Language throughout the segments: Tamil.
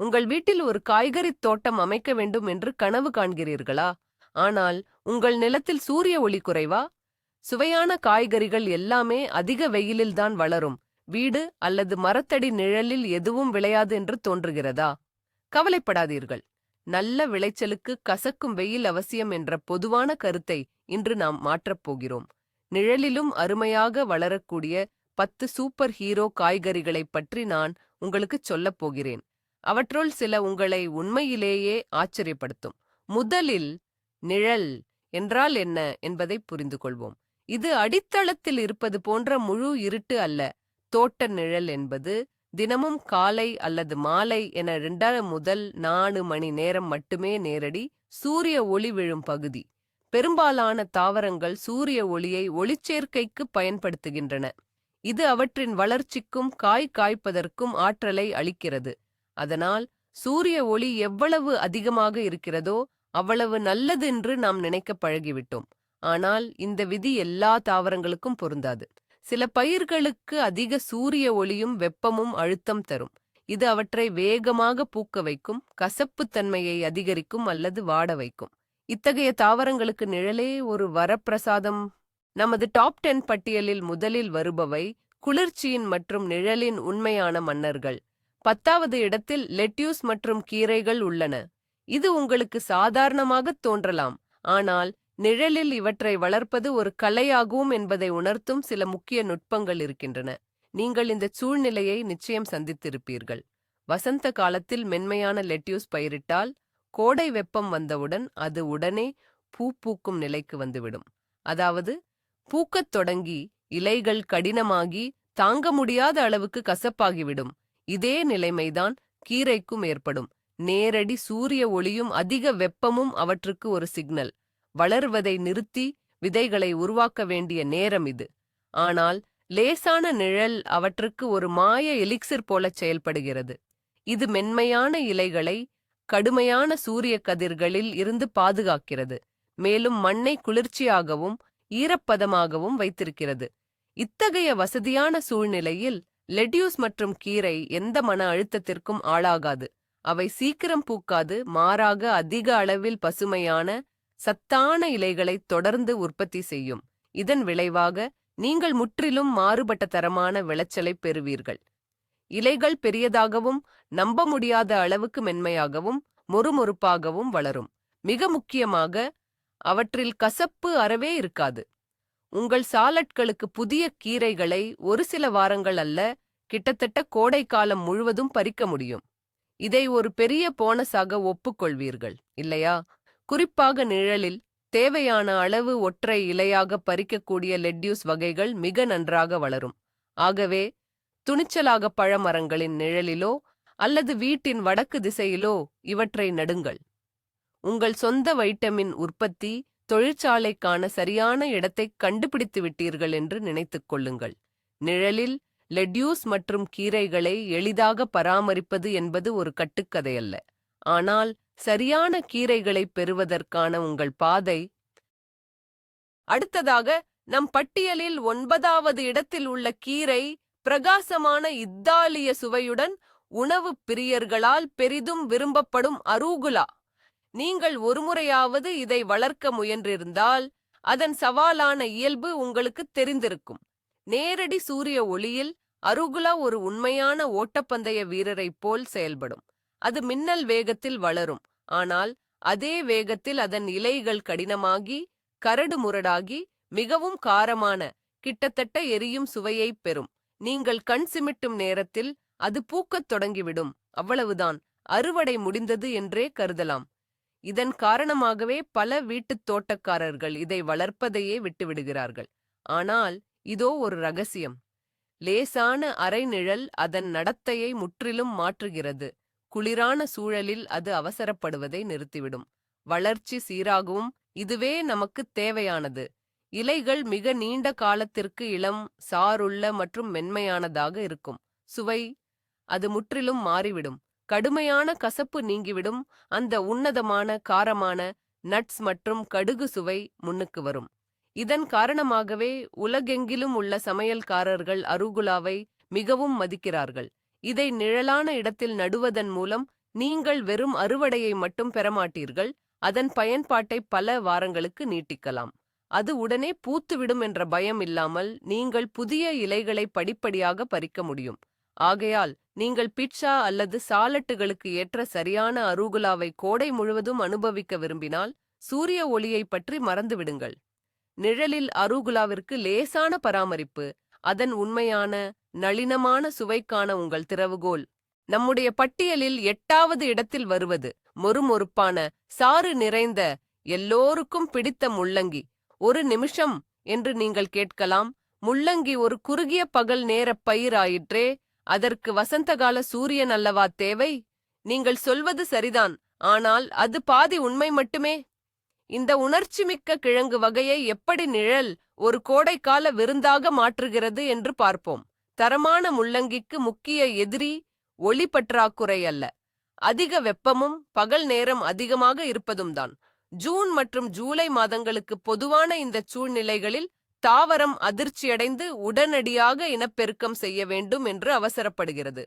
உங்கள் வீட்டில் ஒரு காய்கறித் தோட்டம் அமைக்க வேண்டும் என்று கனவு காண்கிறீர்களா? ஆனால் உங்கள் நிலத்தில் சூரிய ஒளி குறைவா? சுவையான காய்கறிகள் எல்லாமே அதிக வெயிலில்தான் வளரும். வீடு அல்லது மரத்தடி நிழலில் எதுவும் விளையாது என்று தோன்றுகிறதா? கவலைப்படாதீர்கள். நல்ல விளைச்சலுக்கு கசக்கும் வெயில் அவசியம் என்ற பொதுவான கருத்தை இன்று நாம் மாற்றப் போகிறோம். நிழலிலும் அருமையாக வளரக்கூடிய பத்து சூப்பர் ஹீரோ காய்கறிகளைப் பற்றி நான் உங்களுக்குச் சொல்லப் போகிறேன். அவற்றுள் சில உங்களை உண்மையிலேயே ஆச்சரியப்படுத்தும். முதலில் நிழல் என்றால் என்ன என்பதை புரிந்து கொள்வோம் இது அடித்தளத்தில் இருப்பது போன்ற முழு இருட்டு அல்ல. தோட்ட நிழல் என்பது தினமும் காலை அல்லது மாலை என இரண்டரை முதல் நாலு மணி நேரம் மட்டுமே நேரடி சூரிய ஒளி விழும் பகுதி. பெரும்பாலான தாவரங்கள் சூரிய ஒளியை ஒளிச்சேர்க்கைக்கு பயன்படுத்துகின்றன. இது அவற்றின் வளர்ச்சிக்கும் காய் காய்ப்பதற்கும் ஆற்றலை அளிக்கிறது. அதனால் சூரிய ஒளி எவ்வளவு அதிகமாக இருக்கிறதோ அவ்வளவு நல்லது என்று நாம் நினைக்க பழகிவிட்டோம். ஆனால் இந்த விதி எல்லா தாவரங்களுக்கும் பொருந்தாது. சில பயிர்களுக்கு அதிக சூரிய ஒளியும் வெப்பமும் அழுத்தம் தரும். இது அவற்றை வேகமாக பூக்க வைக்கும் கசப்புத்தன்மையை அதிகரிக்கும் அல்லது வாட வைக்கும். இத்தகைய தாவரங்களுக்கு நிழலே ஒரு வரப்பிரசாதம். நமது டாப் டென் பட்டியலில் முதலில் வருபவை குளிர்ச்சியின் மற்றும் நிழலின் உண்மையான மன்னர்கள். பத்தாவது இடத்தில் லெட்யூஸ் மற்றும் கீரைகள் உள்ளன. இது உங்களுக்கு சாதாரணமாகத் தோன்றலாம். ஆனால் நிழலில் இவற்றை வளர்ப்பது ஒரு கலையாகும் என்பதை உணர்த்தும் சில முக்கிய நுட்பங்கள் இருக்கின்றன. நீங்கள் இந்த சூழ்நிலையை நிச்சயம் சந்தித்திருப்பீர்கள். வசந்த காலத்தில் மென்மையான லெட்யூஸ் பயிரிட்டால் கோடை வெப்பம் வந்தவுடன் அது உடனே பூ பூக்கும் நிலைக்கு வந்துவிடும். அதாவது பூக்கத் தொடங்கி இலைகள் கடினமாகி தாங்க முடியாத அளவுக்கு கசப்பாகிவிடும். இதே நிலைமைதான் கீரைக்கும் ஏற்படும். நேரடி சூரிய ஒளியும் அதிக வெப்பமும் அவற்றுக்கு ஒரு சிக்னல் வளர்வதை நிறுத்தி விதைகளை உருவாக்க வேண்டிய நேரம் இது. ஆனால் லேசான நிழல் அவற்றுக்கு ஒரு மாய எலிக்சிர் போலச் செயல்படுகிறது. இது மென்மையான இலைகளை கடுமையான சூரிய கதிர்களில் இருந்து பாதுகாக்கிறது. மேலும் மண்ணை குளிர்ச்சியாகவும் ஈரப்பதமாகவும் வைத்திருக்கிறது. இத்தகைய வசதியான சூழ்நிலையில் லெட்யூஸ் மற்றும் கீரை எந்த மன அழுத்தத்திற்கும் ஆளாகாது. அவை சீக்கிரம் பூக்காது மாறாக அதிக அளவில் பசுமையான சத்தான இலைகளை தொடர்ந்து உற்பத்தி செய்யும். இதன் விளைவாக நீங்கள் முற்றிலும் மாறுபட்ட தரமான விளைச்சலை பெறுவீர்கள். இலைகள் பெரியதாகவும் நம்ப முடியாத அளவுக்கு மென்மையாகவும் மொறுமொறுப்பாகவும் வளரும். மிக முக்கியமாக அவற்றில் கசப்பு அறவே இருக்காது. உங்கள் சாலட்களுக்கு புதிய கீரைகளை ஒரு சில வாரங்கள் அல்ல கிட்டத்தட்ட கோடைக்காலம் முழுவதும் பறிக்க முடியும். இதை ஒரு பெரிய போனஸாக ஒப்புக்கொள்வீர்கள் இல்லையா? குறிப்பாக நிழலில் தேவையான அளவு ஒற்றை இலையாக பறிக்கக்கூடிய லெட்யூஸ் வகைகள் மிக நன்றாக வளரும். ஆகவே துணிச்சலாக பழமரங்களின் நிழலிலோ அல்லது வீட்டின் வடக்கு திசையிலோ இவற்றை நடுங்கள். உங்கள் சொந்த வைட்டமின் உற்பத்தி தொழிற்சாலைக்கான சரியான இடத்தை கண்டுபிடித்து விட்டீர்கள் என்று நினைத்துக் கொள்ளுங்கள். நிழலில் லெட்யூஸ் மற்றும் கீரைகளை எளிதாக பராமரிப்பது என்பது ஒரு கட்டுக்கதையல்ல ஆனால் சரியான கீரைகளை பெறுவதற்கான உங்கள் பாதை அடுத்ததாக நம் பட்டியலில் ஒன்பதாவது இடத்தில் உள்ள கீரை பிரகாசமான இத்தாலிய சுவையுடன் உணவு பிரியர்களால் பெரிதும் விரும்பப்படும் அரூகுலா. நீங்கள் ஒருமுறையாவது இதை வளர்க்க முயன்றிருந்தால் அதன் சவாலான இயல்பு உங்களுக்கு தெரிந்திருக்கும். நேரடி சூரிய ஒளியில் அருகுலா ஒரு உண்மையான ஓட்டப்பந்தய வீரரைப் போல் செயல்படும். அது மின்னல் வேகத்தில் வளரும் ஆனால் அதே வேகத்தில் அதன் இலைகள் கடினமாகி கரடு முரடாகி மிகவும் காரமான கிட்டத்தட்ட எரியும் சுவையைப் பெறும். நீங்கள் கண் சிமிட்டும் நேரத்தில் அது பூக்கத் தொடங்கிவிடும். அவ்வளவுதான். அறுவடை முடிந்தது என்றே கருதலாம். இதன் காரணமாகவே பல வீட்டுத் தோட்டக்காரர்கள் இதை வளர்ப்பதையே விட்டுவிடுகிறார்கள். ஆனால் இதோ ஒரு ரகசியம். லேசான அரைநிழல் அதன் நடத்தையை முற்றிலும் மாற்றுகிறது. குளிரான சூழலில் அது அவசரப்படுவதை நிறுத்திவிடும். வளர்ச்சி சீராகவும் இதுவே நமக்குத் தேவையானது. இலைகள் மிக நீண்ட காலத்திற்கு இளம் சாருள்ள மற்றும் மென்மையானதாக இருக்கும். சுவை அது முற்றிலும் மாறிவிடும். கடுமையான கசப்பு நீங்கிவிடும் அந்த உன்னதமான காரமான நட்ஸ் மற்றும் கடுகு சுவை முன்னுக்கு வரும். இதன் காரணமாகவே உலகெங்கிலும் உள்ள சமையல்காரர்கள் அருகுலாவை மிகவும் மதிக்கிறார்கள். இதை நிழலான இடத்தில் நடுவதன் மூலம் நீங்கள் வெறும் அறுவடையை மட்டும் பெறமாட்டீர்கள் அதன் பயன்பாட்டை பல வாரங்களுக்கு நீட்டிக்கலாம். அது உடனே பூத்துவிடும் என்ற பயம் இல்லாமல் நீங்கள் புதிய இலைகளை படிப்படியாக பறிக்க முடியும். ஆகையால் நீங்கள் பிட்சா அல்லது சாலட்டுகளுக்கு ஏற்ற சரியான அரூகுலாவை கோடை முழுவதும் அனுபவிக்க விரும்பினால் சூரிய ஒளியை பற்றி மறந்துவிடுங்கள். நிழலில் அரூகுலாவிற்கு லேசான பராமரிப்பு அதன் உண்மையான நளினமான சுவைக்கான உங்கள் திறவுகோல். நம்முடைய பட்டியலில் எட்டாவது இடத்தில் வருவது மொறுமொறுப்பான சாறு நிறைந்த எல்லோருக்கும் பிடித்த முள்ளங்கி. ஒரு நிமிஷம் என்று நீங்கள் கேட்கலாம் முள்ளங்கி ஒரு குறுகிய பகல் நேரப் பயிராயிற்றே அதற்கு வசந்தகால சூரியன் அல்லவா தேவை? நீங்கள் சொல்வது சரிதான் ஆனால் அது பாதி உண்மை மட்டுமே. இந்த உணர்ச்சிமிக்க கிழங்கு வகையை எப்படி நிழல் ஒரு கோடைக்கால விருந்தாக மாற்றுகிறது என்று பார்ப்போம். தரமான முள்ளங்கிக்கு முக்கிய எதிரி ஒளி பற்றாக்குறை அல்ல. அதிக வெப்பமும் பகல் நேரம் அதிகமாக இருப்பதும் தான் ஜூன் மற்றும் ஜூலை மாதங்களுக்கு பொதுவான இந்த சூழ்நிலைகளில் தாவரம் அதிர்ச்சியடைந்து உடனடியாக இனப்பெருக்கம் செய்ய வேண்டும் என்று அவசரப்படுகிறது.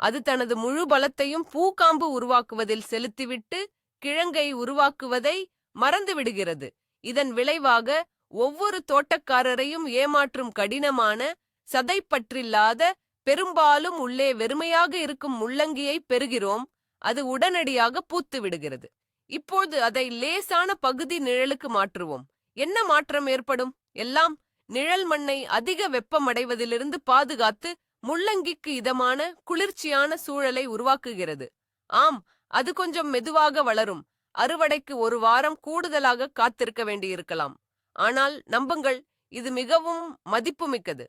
அது தனது முழு பலத்தையும் பூக்காம்பு உருவாக்குவதில் செலுத்திவிட்டு கிழங்கை உருவாக்குவதை மறந்துவிடுகிறது. இதன் விளைவாக ஒவ்வொரு தோட்டக்காரரையும் ஏமாற்றும் கடினமான சதைப்பற்றில்லாத பெரும்பாலும் உள்ளே வெறுமையாக இருக்கும் முள்ளங்கியை பெறுகிறோம். அது உடனடியாக பூத்து விடுகிறது இப்போது அதை லேசான பகுதி நிழலுக்கு மாற்றுவோம். என்ன மாற்றம் ஏற்படும்? எல்லாம் நிழல் மண்ணை அதிக வெப்பமடைவதிலிருந்து பாதுகாத்து முள்ளங்கிக்கு இதமான குளிர்ச்சியான சூழலை உருவாக்குகிறது. ஆம் அது கொஞ்சம் மெதுவாக வளரும். அறுவடைக்கு ஒரு வாரம் கூடுதலாக காத்திருக்க வேண்டியிருக்கலாம். ஆனால் நம்புங்கள் இது மிகவும் மதிப்புமிக்கது.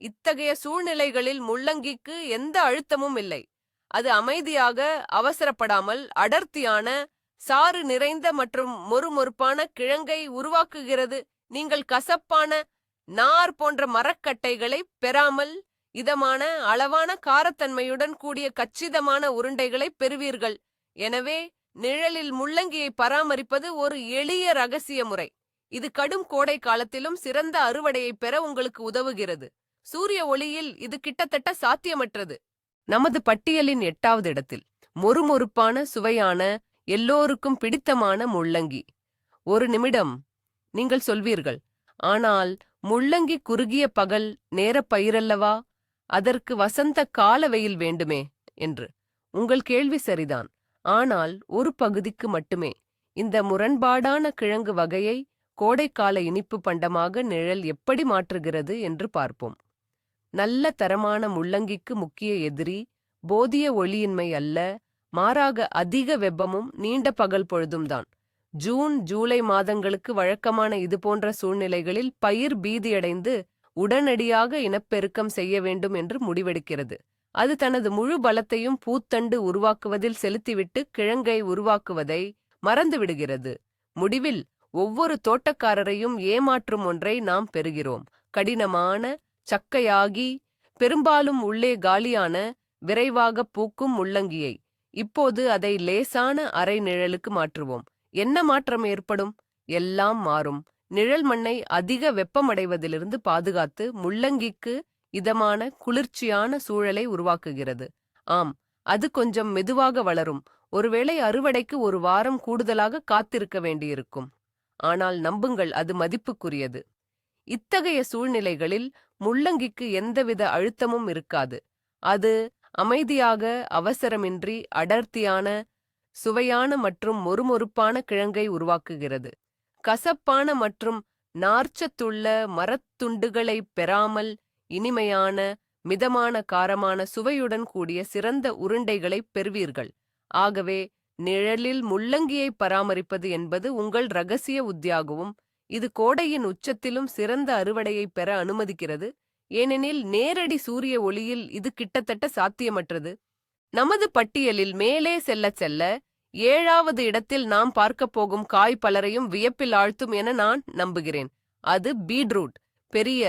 இத்தகைய சூழ்நிலைகளில் முள்ளங்கிக்கு எந்த அழுத்தமும் இல்லை. அது அமைதியாக அவசரப்படாமல் அடர்த்தியான சாறு நிறைந்த மற்றும் மொறுமொறுப்பான கிழங்கை உருவாக்குகிறது நீங்கள் கசப்பான நார் போன்ற மரக்கட்டைகளை பெறாமல் இதமான அளவான காரத்தன்மையுடன் கூடிய கச்சிதமான உருண்டைகளை பெறுவீர்கள். எனவே நிழலில் முள்ளங்கியை பராமரிப்பது ஒரு எளிய ரகசிய முறை. இது கடும் கோடை காலத்திலும் சிறந்த அறுவடையை பெற உங்களுக்கு உதவுகிறது. சூரிய ஒளியில் இது கிட்டத்தட்ட சாத்தியமற்றது. நமது பட்டியலின் எட்டாவது இடத்தில் மொறுமொறுப்பான சுவையான எல்லோருக்கும் பிடித்தமான முள்ளங்கி. ஒரு நிமிடம் நீங்கள் சொல்வீர்கள். ஆனால் முள்ளங்கி குறுகிய பகல் நேரப் பயிரல்லவா? அதற்கு வசந்த கால வெயில் வேண்டுமே என்று. உங்கள் கேள்வி சரிதான். ஆனால் ஒரு பகுதிக்கு மட்டுமே. இந்த முரண்பாடான கிழங்கு வகையை கோடைக்கால இனிப்பு பண்டமாக நிழல் எப்படி மாற்றுகிறது என்று பார்ப்போம். நல்ல தரமான முள்ளங்கிக்கு முக்கிய எதிரி போதிய ஒளியின்மை அல்ல மாறாக அதிக வெப்பமும் நீண்ட பகல் பொழுதும்தான். ஜூன் ஜூலை மாதங்களுக்கு வழக்கமான இதுபோன்ற சூழ்நிலைகளில் பயிர் பீதியடைந்து உடனடியாக இனப்பெருக்கம் செய்ய வேண்டும் என்று முடிவெடுக்கிறது. அது தனது முழு பலத்தையும் பூத்தண்டு உருவாக்குவதில் செலுத்திவிட்டு கிழங்கை உருவாக்குவதை மறந்துவிடுகிறது. முடிவில் ஒவ்வொரு தோட்டக்காரரையும் ஏமாற்றும் ஒன்றை நாம் பெறுகிறோம். கடினமான சக்கையாகி பெரும்பாலும் உள்ளே காலியான விரைவாக பூக்கும் முள்ளங்கியை. இப்போது அதை லேசான அரை நிழலுக்கு மாற்றுவோம். என்ன மாற்றம் ஏற்படும்? எல்லாம் மாறும். நிழல் மண்ணை அதிக வெப்பமடைவதிலிருந்து பாதுகாத்து முள்ளங்கிக்கு இதமான குளிர்ச்சியான சூழலை உருவாக்குகிறது. ஆம் அது கொஞ்சம் மெதுவாக வளரும். ஒருவேளை அறுவடைக்கு ஒரு வாரம் கூடுதலாக காத்திருக்க வேண்டியிருக்கும். ஆனால் நம்புங்கள் அது மதிப்புக்குரியது. இத்தகைய சூழ்நிலைகளில் முள்ளங்கிக்கு எந்தவித அழுத்தமும் இருக்காது. அது அமைதியாக அவசரமின்றி அடர்த்தியான சுவையான மற்றும் மொறுமொறுப்பான கிழங்கை உருவாக்குகிறது. கசப்பான மற்றும் நார்ச்சத்துள்ள மரத்துண்டுகளை பெறாமல் இனிமையான மிதமான காரமான சுவையுடன் கூடிய சிறந்த உருண்டைகளைப் பெறுவீர்கள். ஆகவே நிழலில் முள்ளங்கியை பராமரிப்பது என்பது உங்கள் ரகசிய உத்தியாகவும் இது கோடையின் உச்சத்திலும் சிறந்த அறுவடையை பெற அனுமதிக்கிறது. ஏனெனில் நேரடி சூரிய ஒளியில் இது கிட்டத்தட்ட சாத்தியமற்றது. நமது பட்டியலில் மேலே செல்லச் செல்ல ஏழாவது இடத்தில் நாம் பார்க்கப் போகும் காய் பலரையும் வியப்பில் ஆழ்த்தும் என நான் நம்புகிறேன். அது பீட்ரூட். பெரிய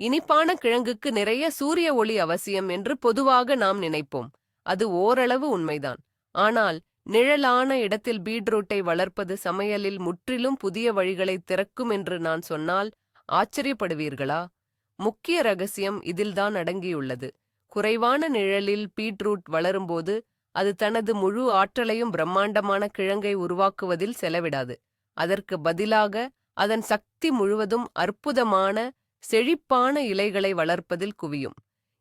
இனிப்பான கிழங்குக்கு நிறைய சூரிய ஒளி அவசியம் என்று பொதுவாக நாம் நினைப்போம். அது ஓரளவு உண்மைதான். ஆனால் நிழலான இடத்தில் பீட்ரூட்டை வளர்ப்பது சமையலில் முற்றிலும் புதிய வழிகளை திறக்கும் என்று நான் சொன்னால் ஆச்சரியப்படுவீர்களா? முக்கிய ரகசியம் இதில்தான் அடங்கியுள்ளது. குறைவான நிழலில் பீட்ரூட் வளரும்போது அது தனது முழு ஆற்றலையும் பிரம்மாண்டமான கிழங்கை உருவாக்குவதில் செலவிடாது. அதற்கு பதிலாக அதன் சக்தி முழுவதும் அற்புதமான செழிப்பான இலைகளை வளர்ப்பதில் குவியும்.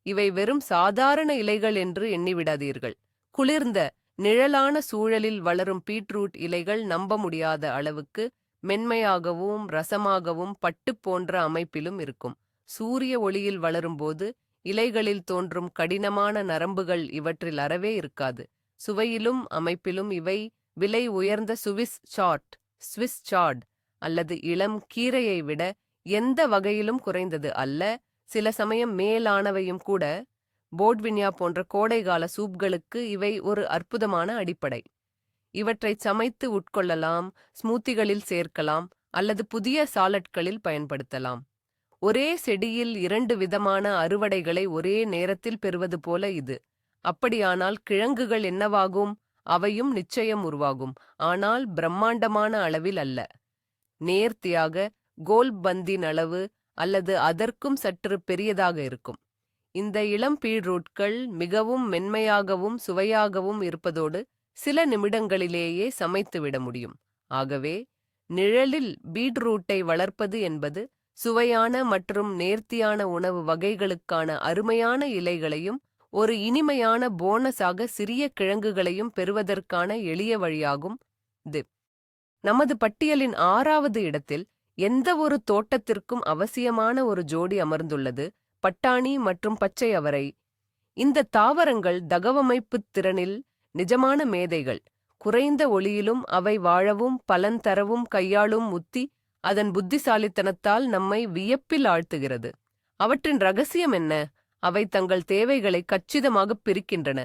இவை வெறும் சாதாரண இலைகள் என்று எண்ணிவிடாதீர்கள். குளிர்ந்த நிழலான சூழலில் வளரும் பீட்ரூட் இலைகள் நம்ப முடியாத அளவுக்கு மென்மையாகவும் ரசமாகவும் பட்டு போன்ற அமைப்பிலும் இருக்கும். சூரிய ஒளியில் வளரும்போது இலைகளில் தோன்றும் கடினமான நரம்புகள் இவற்றில் அறவே இருக்காது. சுவையிலும் அமைப்பிலும் இவை விலை உயர்ந்த சுவிஸ் சாட் ஸ்விஸ் சாட் அல்லது இளம் கீரையை விட எந்த வகையிலும் குறைந்தது அல்ல. சில சமயம் மேலானவையும் கூட போட்வின்யா போன்ற கோடைகால சூப்களுக்கு இவை ஒரு அற்புதமான அடிப்படை. இவற்றை சமைத்து உட்கொள்ளலாம் ஸ்மூத்திகளில் சேர்க்கலாம் அல்லது புதிய சாலட்களில் பயன்படுத்தலாம். ஒரே செடியில் இரண்டு விதமான அறுவடைகளை ஒரே நேரத்தில் பெறுவது போல இது. அப்படியானால் கிழங்குகள் என்னவாகும்? அவையும் நிச்சயம் உருவாகும். ஆனால் பிரம்மாண்டமான அளவில் அல்ல. நேர்த்தியாக கோல்பந்தின் அளவு அல்லது அதற்கும் சற்று பெரியதாக இருக்கும். இந்த இளம் பீட்ரூட்கள் மிகவும் மென்மையாகவும் சுவையாகவும் இருப்பதோடு சில நிமிடங்களிலேயே சமைத்துவிட முடியும். ஆகவே நிழலில் பீட்ரூட்டை வளர்ப்பது என்பது சுவையான மற்றும் நேர்த்தியான உணவு வகைகளுக்கான அருமையான இலைகளையும் ஒரு இனிமையான போனஸாக சிறிய கிழங்குகளையும் பெறுவதற்கான எளிய வழியாகும் இது நமது பட்டியலின் ஆறாவது இடத்தில் எந்த ஒரு தோட்டத்திற்கும் அவசியமான ஒரு ஜோடி அமர்ந்துள்ளது பட்டாணி மற்றும் பச்சை அவரை. இந்த தாவரங்கள் தகவமைப்புத் திறனில் நிஜமான மேதைகள். குறைந்த ஒளியிலும் அவை வாழவும் பலன் தரவும் கையாளும் உத்தி அதன் புத்திசாலித்தனத்தால் நம்மை வியப்பில் ஆழ்த்துகிறது. அவற்றின் ரகசியம் என்ன? அவை தங்கள் தேவைகளை கச்சிதமாக பிரிக்கின்றன.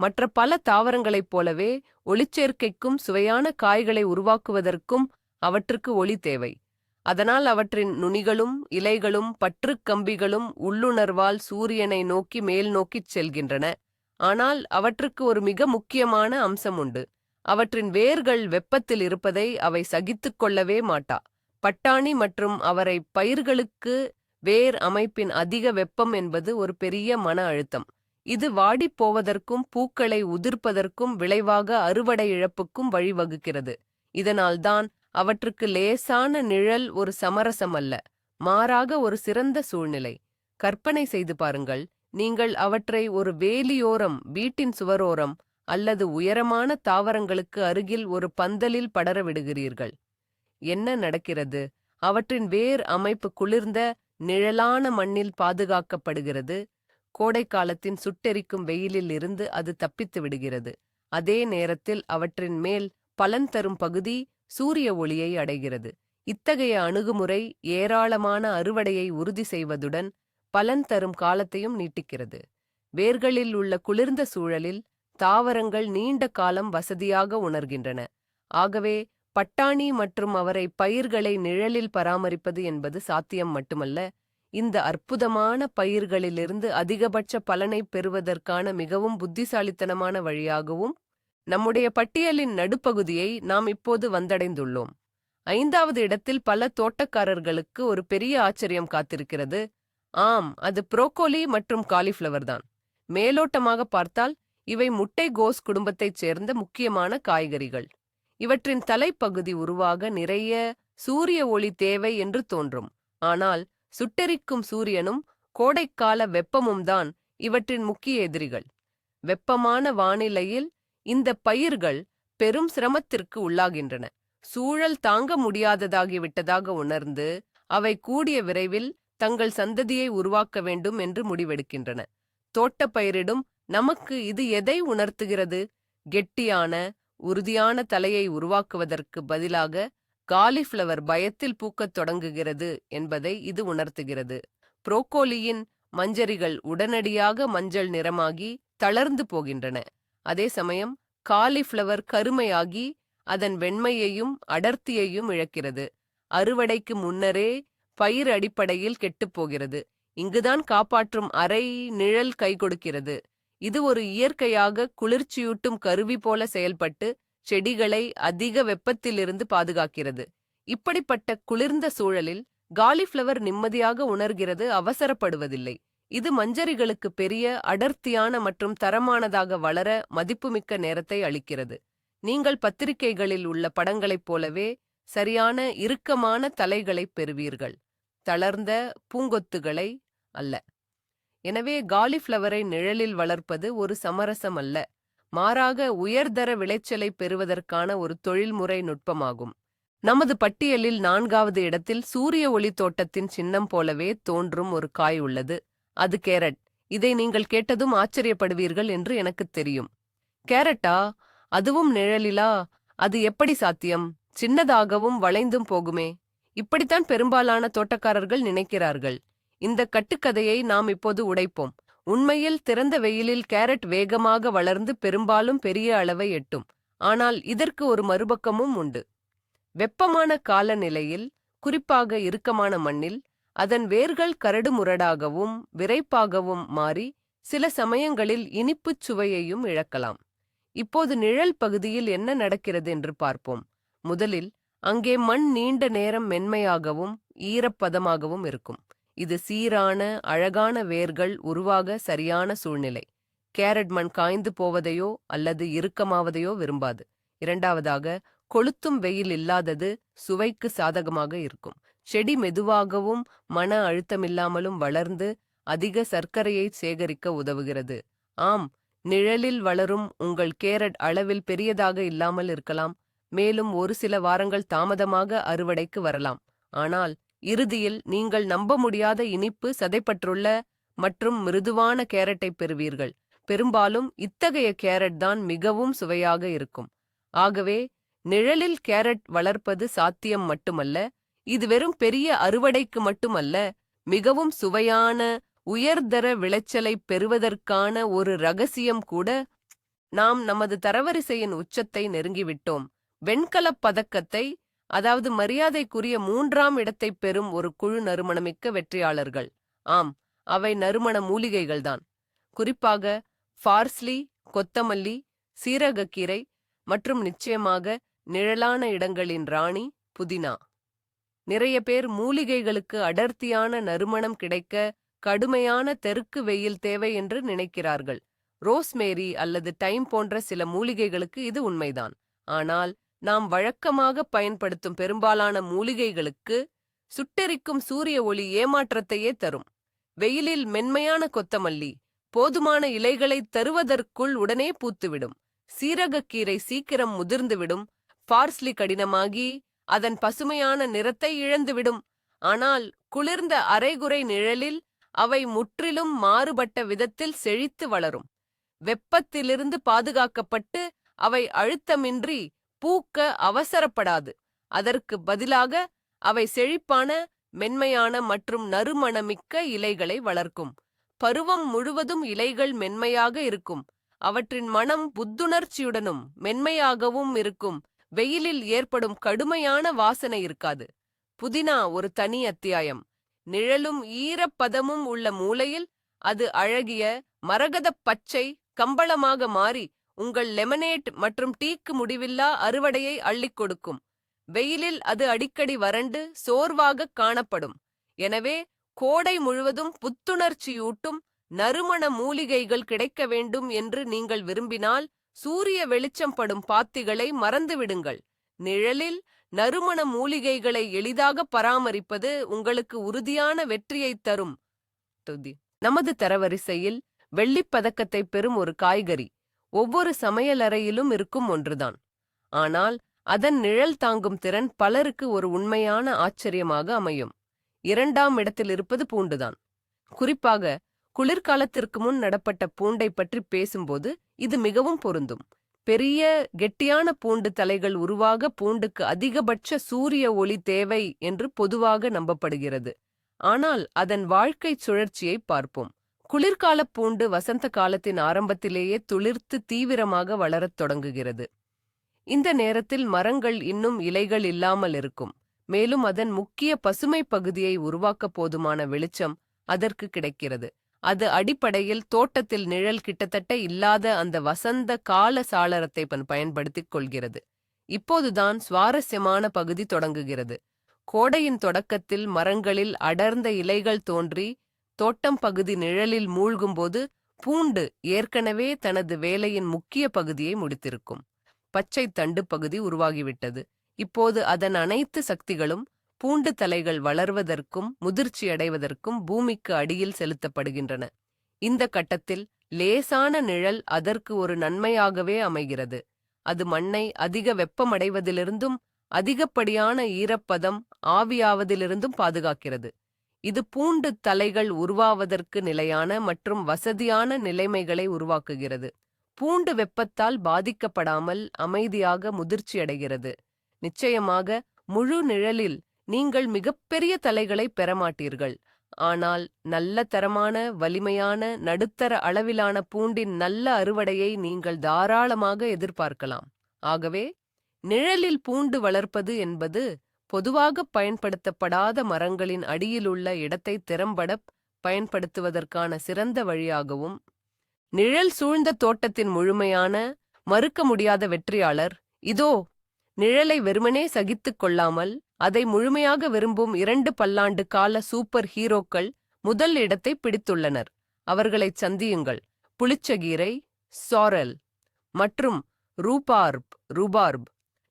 மற்ற பல தாவரங்களைப் போலவே ஒளிச்சேர்க்கைக்கும் சுவையான காய்களை உருவாக்குவதற்கும் அவற்றுக்கு ஒளி தேவை. அதனால் அவற்றின் நுனிகளும் இலைகளும் பற்றுக் கம்பிகளும் உள்ளுணர்வால் சூரியனை நோக்கி மேல் நோக்கிச் செல்கின்றன. ஆனால் அவற்றுக்கு ஒரு மிக முக்கியமான அம்சம் உண்டு. அவற்றின் வேர்கள் வெப்பத்தில் இருப்பதை அவை சகித்துக் கொள்ளவே மாட்டா. பட்டாணி மற்றும் அவரை பயிர்களுக்கு வேர் அமைப்பின் அதிக வெப்பம் என்பது ஒரு பெரிய மன அழுத்தம். இது வாடிப் போவதற்கும் பூக்களை உதிர்ப்பதற்கும் விளைவாக அறுவடை இழப்புக்கும் வழிவகுக்கிறது. இதனால்தான் அவற்றுக்கு லேசான நிழல் ஒரு சமரசம் அல்ல மாறாக ஒரு சிறந்த சூழ்நிலை. கற்பனை செய்து பாருங்கள் நீங்கள் அவற்றை ஒரு வேலியோரம் வீட்டின் சுவரோரம் அல்லது உயரமான தாவரங்களுக்கு அருகில் ஒரு பந்தலில் படர விடுகிறீர்கள். என்ன நடக்கிறது? அவற்றின் வேர் அமைப்பு குளிர்ந்த நிழலான மண்ணில் பாதுகாக்கப்படுகிறது. கோடைக்காலத்தின் சுட்டெரிக்கும் வெயிலில் இருந்து அது தப்பித்து விடுகிறது. அதே நேரத்தில் அவற்றின் மேல் பலன் தரும் பகுதி சூரிய ஒளியை அடைகிறது. இத்தகைய அணுகுமுறை ஏராளமான அறுவடையை உறுதி செய்வதுடன் பலன் தரும் காலத்தையும் நீட்டிக்கிறது. வேர்களில் உள்ள குளிர்ந்த சூழலில் தாவரங்கள் நீண்ட காலம் வசதியாக உணர்கின்றன. ஆகவே பட்டாணி மற்றும் அவரை பயிர்களை நிழலில் பராமரிப்பது என்பது சாத்தியம் மட்டுமல்ல இந்த அற்புதமான பயிர்களிலிருந்து அதிகபட்ச பலனை பெறுவதற்கான மிகவும் புத்திசாலித்தனமான வழியாகவும் நம்முடைய பட்டியலின் நடுப்பகுதியை நாம் இப்போது வந்தடைந்துள்ளோம். ஐந்தாவது இடத்தில் பல தோட்டக்காரர்களுக்கு ஒரு பெரிய ஆச்சரியம் காத்திருக்கிறது. ஆம் அது புரோக்கோலி மற்றும் காலிஃப்ளவர் தான். மேலோட்டமாக பார்த்தால் இவை முட்டை கோஸ் குடும்பத்தைச் சேர்ந்த முக்கியமான காய்கறிகள். இவற்றின் தலைப்பகுதி உருவாக நிறைய சூரிய ஒளி தேவை என்று தோன்றும். ஆனால் சுட்டெரிக்கும் சூரியனும் கோடைக்கால வெப்பமும் தான் இவற்றின் முக்கிய எதிரிகள். வெப்பமான வானிலையில் இந்த பயிர்கள் பெரும் சிரமத்திற்கு உள்ளாகின்றன. சூழல் தாங்க முடியாததாகிவிட்டதாக உணர்ந்து அவை கூடிய விரைவில் தங்கள் சந்ததியை உருவாக்க வேண்டும் என்று முடிவெடுக்கின்றன. தோட்டப்பயிரிடும் நமக்கு இது எதை உணர்த்துகிறது? கெட்டியான உறுதியான தலையை உருவாக்குவதற்கு பதிலாக காலிஃப்ளவர் பயத்தில் பூக்கத் தொடங்குகிறது என்பதை இது உணர்த்துகிறது. புரோக்கோலியின் மஞ்சரிகள் உடனடியாக மஞ்சள் நிறமாகி தளர்ந்து போகின்றன. அதே சமயம் காலிஃப்ளவர் கருமையாகி அதன் வெண்மையையும் அடர்த்தியையும் இழக்கிறது. அறுவடைக்கு முன்னரே பயிர் அடிப்படையில் கெட்டுப்போகிறது இங்குதான் காப்பாற்றும் அரை நிழல் கை கொடுக்கிறது. இது ஒரு இயற்கையாக குளிர்ச்சியூட்டும் கருவி போல செயல்பட்டு செடிகளை அதிக வெப்பத்திலிருந்து பாதுகாக்கிறது. இப்படிப்பட்ட குளிர்ந்த சூழலில் காலிஃப்ளவர் நிம்மதியாக உணர்கிறது அவசரப்படுவதில்லை. இது மஞ்சரிகளுக்கு பெரிய அடர்த்தியான மற்றும் தரமானதாக வளர மதிப்புமிக்க நேரத்தை அளிக்கிறது. நீங்கள் பத்திரிகைகளில் உள்ள படங்களைப் போலவே சரியான இறுக்கமான தலைகளைப் பெறுவீர்கள். தளர்ந்த பூங்கொத்துகளை அல்ல. எனவே காலிஃப்ளவரை நிழலில் வளர்ப்பது ஒரு சமரசம் அல்ல. மாறாக உயர்தர விளைச்சலை பெறுவதற்கான ஒரு தொழில்முறை நுட்பமாகும். நமது பட்டியலில் நான்காவது இடத்தில் சூரிய ஒளி தோட்டத்தின் சின்னம் போலவே தோன்றும் ஒரு காய் உள்ளது. அது கேரட். இதை நீங்கள் கேட்டதும் ஆச்சரியப்படுவீர்கள் என்று எனக்குத் தெரியும். கேரட்டா? அதுவும் நிழலிலா? அது எப்படி சாத்தியம்? சின்னதாகவும் வளைந்தும் போகுமே. இப்படித்தான் பெரும்பாலான தோட்டக்காரர்கள் நினைக்கிறார்கள். இந்த கட்டுக்கதையை நாம் இப்போது உடைப்போம். உண்மையில் திறந்த வெயிலில் கேரட் வேகமாக வளர்ந்து பெரும்பாலும் பெரிய அளவை எட்டும். ஆனால் இதற்கு ஒரு மறுபக்கமும் உண்டு. வெப்பமான காலநிலையில் குறிப்பாக இறுக்கமான மண்ணில் அதன் வேர்கள் கரடுமுரடாகவும் விரைப்பாகவும் மாறி சில சமயங்களில் இனிப்புச் சுவையையும் இழக்கலாம். இப்போது நிழல் பகுதியில் என்ன நடக்கிறது என்று பார்ப்போம். முதலில் அங்கே மண் நீண்ட நேரம் மென்மையாகவும் ஈரப்பதமாகவும் இருக்கும். இது சீரான அழகான வேர்கள் உருவாக சரியான சூழ்நிலை. கேரட் மண் காய்ந்து போவதையோ அல்லது இறுக்கமாவதையோ விரும்பாது. இரண்டாவதாக கொளுத்தும் வெயில் இல்லாதது சுவைக்கு சாதகமாக இருக்கும். செடி மெதுவாகவும் மன அழுத்தமில்லாமலும் வளர்ந்து அதிக சர்க்கரையை சேகரிக்க உதவுகிறது. ஆம் நிழலில் வளரும் உங்கள் கேரட் அளவில் பெரியதாக இல்லாமல் இருக்கலாம். மேலும் ஒரு சில வாரங்கள் தாமதமாக அறுவடைக்கு வரலாம். ஆனால் இறுதியில் நீங்கள் நம்ப முடியாத இனிப்பு சதைப்பற்றுள்ள மற்றும் மிருதுவான கேரட்டை பெறுவீர்கள். பெரும்பாலும் இத்தகைய கேரட் தான் மிகவும் சுவையாக இருக்கும். ஆகவே நிழலில் கேரட் வளர்ப்பது சாத்தியம் மட்டுமல்ல இது வெறும் பெரிய அறுவடைக்கு மட்டுமல்ல மிகவும் சுவையான உயர்தர விளைச்சலை பெறுவதற்கான ஒரு ரகசியம் கூட நாம் நமது தரவரிசையின் உச்சத்தை நெருங்கிவிட்டோம். வெண்கலப் பதக்கத்தை அதாவது மரியாதைக்குரிய மூன்றாம் இடத்தைப் பெறும் ஒரு குழு நறுமணமிக்க வெற்றியாளர்கள். ஆம் அவை நறுமண மூலிகைகள்தான். குறிப்பாக ஃபார்ஸ்லி கொத்தமல்லி சீரகக்கீரை மற்றும் நிச்சயமாக நிழலான இடங்களின் ராணி புதினா. நிறைய பேர் மூலிகைகளுக்கு அடர்த்தியான நறுமணம் கிடைக்க கடுமையான தெருக்கு வெயில் தேவை என்று நினைக்கிறார்கள். ரோஸ்மேரி அல்லது டைம் போன்ற சில மூலிகைகளுக்கு இது உண்மைதான். ஆனால் நாம் வழக்கமாக பயன்படுத்தும் பெரும்பாலான மூலிகைகளுக்கு சுட்டெரிக்கும் சூரிய ஒளி ஏமாற்றத்தையே தரும். வெயிலில் மென்மையான கொத்தமல்லி போதுமான இலைகளை தருவதற்குள் உடனே பூத்துவிடும். சீரகக்கீரை சீக்கிரம் முதிர்ந்துவிடும். பார்ஸ்லி கடினமாகி அதன் பசுமையான நிறத்தை இழந்துவிடும். ஆனால் குளிர்ந்த அரைகுறை நிழலில் அவை முற்றிலும் மாறுபட்ட விதத்தில் செழித்து வளரும். வெப்பத்திலிருந்து பாதுகாக்கப்பட்டு அவை அழுத்தமின்றி பூக்க அவசரப்படாது. அதற்கு பதிலாக அவை செழிப்பான மென்மையான மற்றும் நறுமணமிக்க இலைகளை வளர்க்கும். பருவம் முழுவதும் இலைகள் மென்மையாக இருக்கும். அவற்றின் மனம் புத்துணர்ச்சியுடனும் மென்மையாகவும் இருக்கும். வெயிலில் ஏற்படும் கடுமையான வாசனை இருக்காது. புதினா ஒரு தனி அத்தியாயம். நிழலும் ஈரப்பதமும் உள்ள மூலையில் அது அழகிய மரகதப் பச்சை கம்பளமாக மாறி உங்கள் லெமனேட் மற்றும் டீக்கு முடிவில்லா அறுவடையை அள்ளிக் கொடுக்கும். வெயிலில் அது அடிக்கடி வறண்டு சோர்வாக காணப்படும். எனவே கோடை முழுவதும் புத்துணர்ச்சியூட்டும் நறுமண மூலிகைகள் கிடைக்க வேண்டும் என்று நீங்கள் விரும்பினால் சூரிய வெளிச்சம் படும் பாத்திகளை மறந்துவிடுங்கள். நிழலில் நறுமண மூலிகைகளை எளிதாக பராமரிப்பது உங்களுக்கு உறுதியான வெற்றியைத் தரும். நமது தரவரிசையில் வெள்ளிப்பதக்கத்தை பெறும் ஒரு காய்கறி. ஒவ்வொரு சமையலறையிலும் இருக்கும் ஒன்றுதான். ஆனால் அதன் நிழல் தாங்கும் திறன் பலருக்கு ஒரு உண்மையான ஆச்சரியமாக அமையும். இரண்டாம் இடத்தில் இருப்பது பூண்டுதான். குறிப்பாக குளிர்காலத்திற்கு முன் நடப்பட்ட பூண்டை பற்றி பேசும்போது இது மிகவும் பொருந்தும். பெரிய கெட்டியான பூண்டு தலைகள் உருவாக பூண்டுக்கு அதிகபட்ச சூரிய ஒளி தேவை என்று பொதுவாக நம்பப்படுகிறது. ஆனால் அதன் வாழ்க்கை சுழற்சியை பார்ப்போம். குளிர்கால பூண்டு வசந்த காலத்தின் ஆரம்பத்திலேயே துளிர்த்து தீவிரமாக வளரத் தொடங்குகிறது. இந்த நேரத்தில் மரங்கள் இன்னும் இலைகள் இல்லாமல் இருக்கும். மேலும் அதன் முக்கிய பசுமை பகுதியை உருவாக்க போதுமான வெளிச்சம் அதற்கு கிடைக்கிறது. அது அடிப்படையில் தோட்டத்தில் நிழல் கிட்டத்தட்ட இல்லாத அந்த வசந்த கால சாளரத்தை பயன்படுத்திக் கொள்கிறது. இப்போதுதான் சுவாரஸ்யமான பகுதி தொடங்குகிறது. கோடையின் தொடக்கத்தில் மரங்களில் அடர்ந்த இலைகள் தோன்றி தோட்டம் பகுதி நிழலில் மூழ்கும்போது பூண்டு ஏற்கனவே தனது வேலையின் முக்கிய பகுதியை முடித்திருக்கும். பச்சை தண்டு பகுதி உருவாகிவிட்டது. இப்போது அதன் அனைத்து சக்திகளும் பூண்டு தலைகள் வளர்வதற்கும் முதிர்ச்சியடைவதற்கும் பூமிக்கு அடியில் செலுத்தப்படுகின்றன. இந்த கட்டத்தில் லேசான நிழல் அதற்கு ஒரு நன்மையாகவே அமைகிறது. அது மண்ணை அதிக வெப்பமடைவதிலிருந்தும் அதிகப்படியான ஈரப்பதம் ஆவியாவதிலிருந்தும் பாதுகாக்கிறது. இது பூண்டு தலைகள் உருவாவதற்கு நிலையான மற்றும் வசதியான நிலைமைகளை உருவாக்குகிறது. பூண்டு வெப்பத்தால் பாதிக்கப்படாமல் அமைதியாக முதிர்ச்சியடைகிறது நிச்சயமாக முழு நிழலில் நீங்கள் மிகப்பெரிய தலைகளை பெறமாட்டீர்கள். ஆனால் நல்ல தரமான வலிமையான நடுத்தர அளவிலான பூண்டின் நல்ல அறுவடையை நீங்கள் தாராளமாக எதிர்பார்க்கலாம். ஆகவே நிழலில் பூண்டு வளர்ப்பது என்பது பொதுவாக பயன்படுத்தப்படாத மரங்களின் அடியிலுள்ள இடத்தை திறம்பட பயன்படுத்துவதற்கான சிறந்த வழியாகவும் நிழல் சூழ்ந்த தோட்டத்தின் முழுமையான மறுக்க முடியாத வெற்றியாளர் இதோ நிழலை வெறுமனே சகித்துக் கொள்ளாமல் அதை முழுமையாக விரும்பும் இரண்டு பல்லாண்டு கால சூப்பர் ஹீரோக்கள் முதல் இடத்தை பிடித்துள்ளனர். அவர்களைச் சந்தியுங்கள். புளிச்சகீரை சாரல் மற்றும் ரூபார்ப் ரூபார்ப்.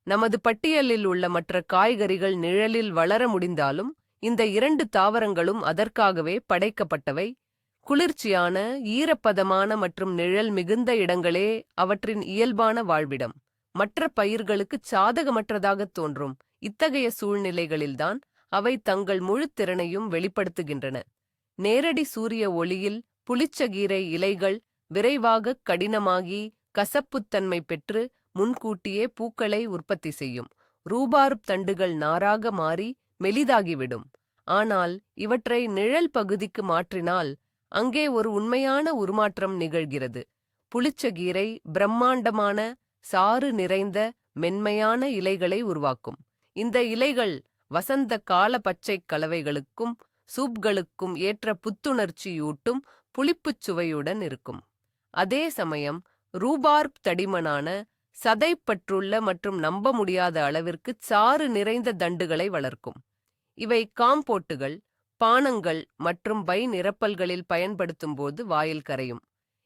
நமது பட்டியலில் உள்ள மற்ற காய்கறிகள் நிழலில் வளர முடிந்தாலும் இந்த இரண்டு தாவரங்களும் அதற்காகவே படைக்கப்பட்டவை. குளிர்ச்சியான ஈரப்பதமான மற்றும் நிழல் மிகுந்த இடங்களே அவற்றின் இயல்பான வாழ்விடம். மற்ற பயிர்களுக்குச் சாதகமற்றதாகத் தோன்றும். இத்தகைய சூழ்நிலைகளில்தான் அவை தங்கள் முழு திறனையும் வெளிப்படுத்துகின்றன. நேரடி சூரிய ஒளியில் புளிச்சகீரை இலைகள் விரைவாக கடினமாகி கசப்புத்தன்மை பெற்று முன்கூட்டியே பூக்களை உற்பத்தி செய்யும். ரூபார்ப் தண்டுகள் நாராக மாறி மெலிதாகிவிடும். ஆனால் இவற்றை நிழல் பகுதிக்கு மாற்றினால் அங்கே ஒரு உண்மையான உருமாற்றம் நிகழ்கிறது. புளிச்சகீரை பிரம்மாண்டமான சாறு நிறைந்த மென்மையான இலைகளை உருவாக்கும். இந்த இலைகள் வசந்த கால பச்சைக் கலவைகளுக்கும் சூப்களுக்கும் ஏற்ற புத்துணர்ச்சியூட்டும் புளிப்புச் சுவையுடன் இருக்கும். அதே சமயம் ரூபார்ப் தடிமனான சதைப்பற்றுள்ள மற்றும் நம்ப முடியாத அளவிற்கு சாறு நிறைந்த தண்டுகளை வளர்க்கும். இவை காம்போட்டுகள் பானங்கள் மற்றும் பை நிரப்பல்களில் பயன்படுத்தும்போது வாயில் கரையும்.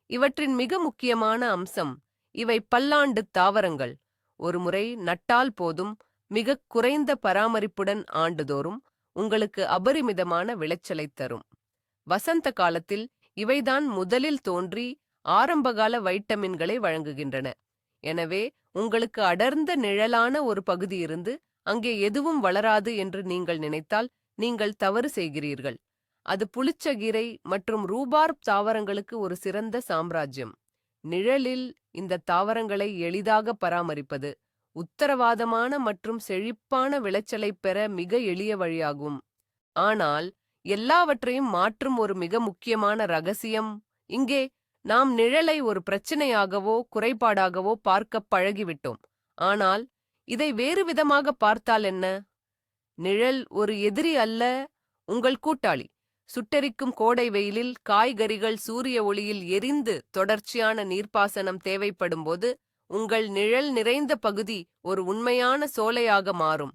இவற்றின் மிக முக்கியமான அம்சம் இவை பல்லாண்டு தாவரங்கள். ஒருமுறை நட்டால் போதும் மிகக் குறைந்த பராமரிப்புடன் ஆண்டுதோறும் உங்களுக்கு அபரிமிதமான விளைச்சலை தரும். வசந்த காலத்தில் இவைதான் முதலில் தோன்றி ஆரம்பகால வைட்டமின்களை வழங்குகின்றன. எனவே உங்களுக்கு அடர்ந்த நிழலான ஒரு பகுதி இருந்து அங்கே எதுவும் வளராது என்று நீங்கள் நினைத்தால் நீங்கள் தவறு செய்கிறீர்கள். அது புளிச்சகீரை மற்றும் ரூபார்ப் தாவரங்களுக்கு ஒரு சிறந்த சாம்ராஜ்யம். நிழலில் இந்த தாவரங்களை எளிதாக பராமரிப்பது உத்தரவாதமான மற்றும் செழிப்பான விளைச்சலைப் பெற மிக எளிய வழியாகும். ஆனால் எல்லாவற்றையும் மாற்றும் ஒரு மிக முக்கியமான ரகசியம் இங்கே நாம் நிழலை ஒரு பிரச்சனையாகவோ குறைபாடாகவோ பார்க்கப் பழகிவிட்டோம். ஆனால் இதை வேறு விதமாக பார்த்தால் என்ன? நிழல் ஒரு எதிரி அல்ல உங்கள் கூட்டாளி. சுட்டெரிக்கும் கோடை வெயிலில் காய்கறிகள் சூரிய ஒளியில் எரிந்து தொடர்ச்சியான நீர்ப்பாசனம் தேவைப்படும்போது உங்கள் நிழல் நிறைந்த பகுதி ஒரு உண்மையான சோலையாக மாறும்.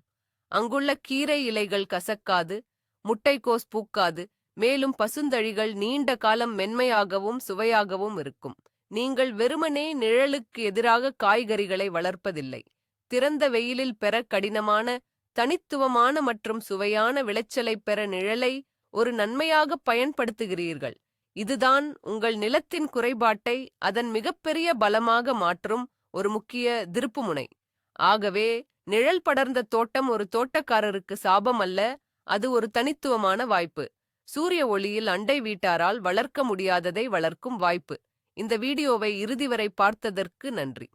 அங்குள்ள கீரை இலைகள் கசக்காது முட்டைக்கோஸ் பூக்காது மேலும் பசுந்தழிகள் நீண்ட காலம் மென்மையாகவும் சுவையாகவும் இருக்கும். நீங்கள் வெறுமனே நிழலுக்கு எதிராக காய்கறிகளை வளர்ப்பதில்லை. திறந்த வெயிலில் பெற கடினமான தனித்துவமான மற்றும் சுவையான விளைச்சலைப் பெற நிழலை ஒரு நன்மையாக பயன்படுத்துகிறீர்கள். இதுதான் உங்கள் நிலத்தின் குறைபாட்டை அதன் மிகப்பெரிய பலமாக மாற்றும் ஒரு முக்கிய திருப்புமுனை. ஆகவே நிழல் படர்ந்த தோட்டம் ஒரு தோட்டக்காரருக்கு சாபம் அல்ல அது ஒரு தனித்துவமான வாய்ப்பு. சூரிய ஒளியில் அண்டை வீட்டாரால் வளர்க்க முடியாததை வளர்க்கும் வாய்ப்பு. இந்த வீடியோவை இறுதி வரை பார்த்ததற்கு நன்றி.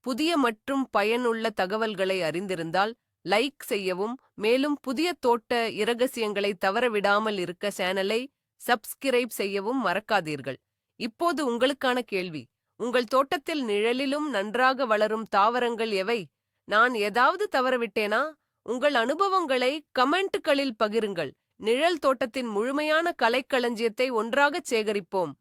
புதிய மற்றும் பயனுள்ள தகவல்களை அறிந்திருந்தால் லைக் செய்யவும் மேலும் புதிய தோட்ட இரகசியங்களை தவறவிடாமல் இருக்க சேனலை சப்ஸ்கிரைப் செய்யவும் மறக்காதீர்கள். இப்போது உங்களுக்கான கேள்வி. உங்கள் தோட்டத்தில் நிழலிலும் நன்றாக வளரும் தாவரங்கள் எவை? நான் ஏதாவது தவறவிட்டேனா? உங்கள் அனுபவங்களை கமெண்ட்டுகளில் பகிருங்கள். நிழல் தோட்டத்தின் முழுமையான கலைக்களஞ்சியத்தை ஒன்றாகச் சேகரிப்போம்.